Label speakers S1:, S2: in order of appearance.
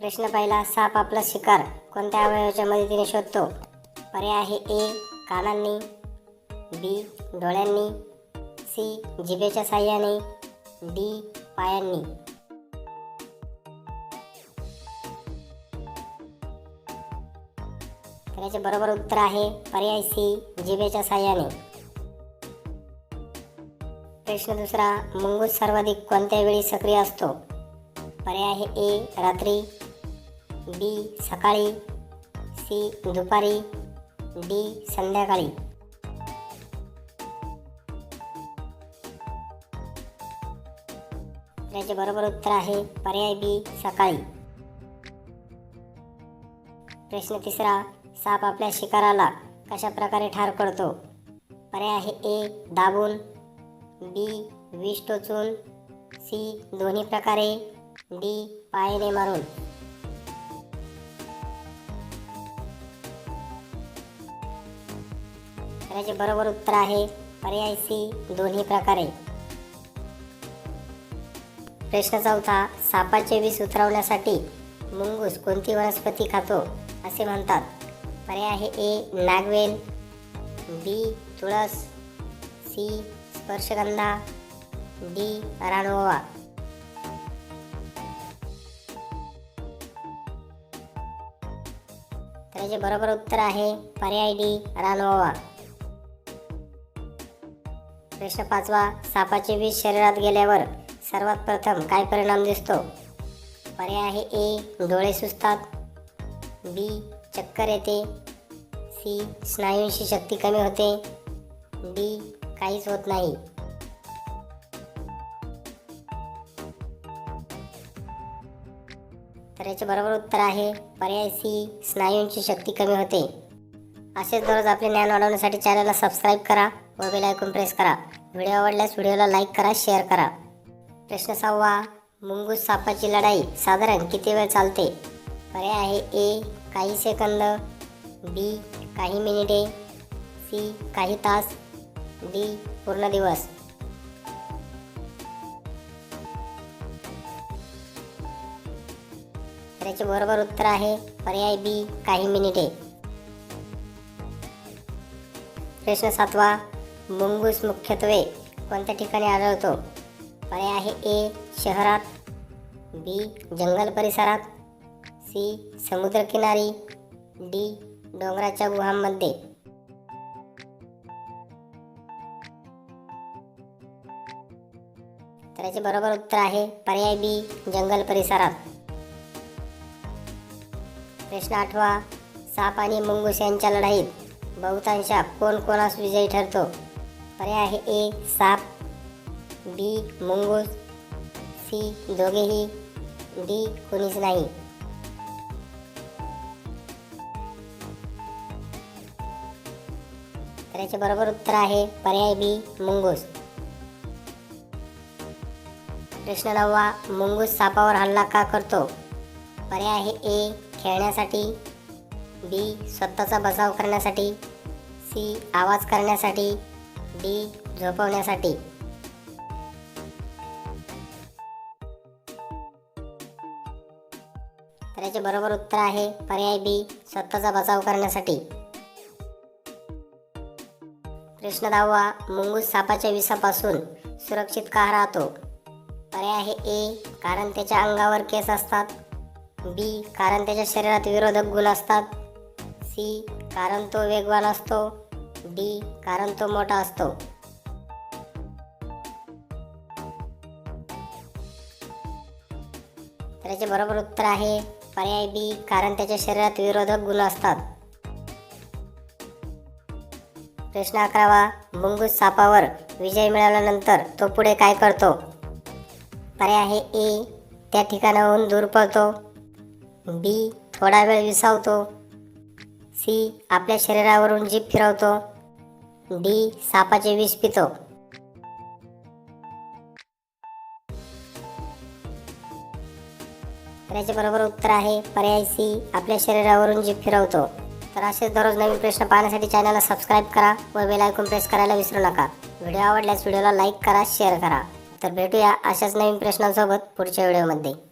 S1: प्रश्न पहिला साप आपला शिकार. कोणत्या अवयवाच्या मदतीने शोधतो? पर्याय आहे ए कानांनी बी डोळ्यांनी सी जिभेच्या साह्याने डी पायांनी. तर याचे बरोबर उत्तर आहे पर्याय सी जिभेच्या साह्याने. प्रश्न दुसरा मुंगूस सर्वाधिक कोणत्या वेळी सक्रिय असतो? पर्याय आहे ए रात्री बी सकाळी सी दुपारी डी संध्याकाळी. याचे बरोबर उत्तर आहे पर्याय बी सकाळी. प्रश्न तिसरा साप आपल्या शिकाराला कशा प्रकारे ठार करतो? पर्याय आहे ए दाबून बी विष टोचून सी दोन्ही प्रकारे डी पायने मारून. प्रश्नाचे बरोबर उत्तर आहे. पर्याय सी दोन्ही प्रकारे. प्रश्न चौथा सापाचे विष उतरवण्यासाठी मुंगूस कोणती वनस्पती खातो असे म्हणतात. पर्याय आहे ए नागवेल बी तुळस सी स्पर्शगंधा डी रानोवा त्याचे बरोबर उत्तर आहे पर्याय डी रानोवा प्रश्न पाचवा सापाचे विष शरीरात गेल्यावर सर्वात प्रथम काय परिणाम दिसतो? पर्याय आहे ए डोळे सुचतात बी चक्कर येते. सी स्नायूंची शक्ती कमी होते. डी काहीच होत नाही. तर याचे बरोबर उत्तर आहे पर्याय सी स्नायूंची शक्ती कमी होते. असेच दररोज आपले ज्ञान वाढवण्यासाठी चॅनलला सबस्क्राईब करा व बेल ऐकून प्रेस करा. व्हिडिओ आवडल्यास व्हिडिओला लाईक करा शेअर करा. प्रश्न सहावा मुंगूस सापाची लढाई साधारण किती वेळ चालते? पर्याय आहे ए काही सेकंद बी काही मिनिटे सी काही तास डी पूर्ण दिवस. तर याचे बरोबर उत्तर आहे पर्याय बी काही मिनिटे प्रश्न सातवा मुंगूस मुख्यत्वे कोणत्या ठिकाणी आढळतो? पर्याय आहे ए शहरात बी जंगल परिसरात सी समुद्रकिनारी डी डोंगराच्या गुहांमध्ये. तर याचे बरोबर उत्तर आहे पर्याय बी जंगल परिसरात. प्रश्न आठवा साप आणि मुंगूस यांच्या लढाईत बहुतांशा कोण कोणास विजयी ठरतो? पर्याय आहे ए साप बी मुंगूस सी दोघेही डी कोणीच नाही. तर याचे बरोबर उत्तर आहे पर्याय बी मुंगूस. प्रश्न नववा मुंगूस सापावर हल्ला का करतो? पर्याय आहे ए खेळण्यासाठी बी स्वतःचा बचाव करण्यासाठी सी आवाज करण्यासाठी डी झोपवण्यासाठी. तर याचे बरोबर उत्तर आहे पर्याय बी स्वतःचा बचाव करण्यासाठी. प्रश्न दहावा मुंगूस सापाच्या विसापासून सुरक्षित का राहतो? पर्याय आहे ए कारण त्याच्या अंगावर केस असतात. बी कारण त्याच्या शरीरात विरोधक गुण असतात. सी कारण तो वेगवान असतो. डी कारण तो मोठा असतो. तर याचे बरोबर उत्तर आहे पर्याय बी कारण त्याच्या शरीरात विरोधक गुण असतात. प्रश्न अकरावा मुंगूस सापावर विजय मिळाल्यानंतर तो पुढे काय करतो? पर्याय आहे ए त्या ठिकाणाहून दूर पळतो. बी थोडा वेळ विसावतो. सी आपल्या शरीरावरून जीभ फिरवतो. डी सापाचे विष पितो. तर याचे बरोबर उत्तर आहे पर्याय सी आपल्या शरीरावरून जीभ फिरवतो. तर असेच दररोज नवीन प्रश्न पाहण्यासाठी चॅनलला सबस्क्राईब करा व बेल आयकॉन प्रेस करायला विसरू नका. व्हिडिओ आवडल्यास व्हिडिओला लाईक करा शेअर करा. तर भेटूया अशाच नवीन प्रश्नांसोबत पुढच्या व्हिडिओमध्ये.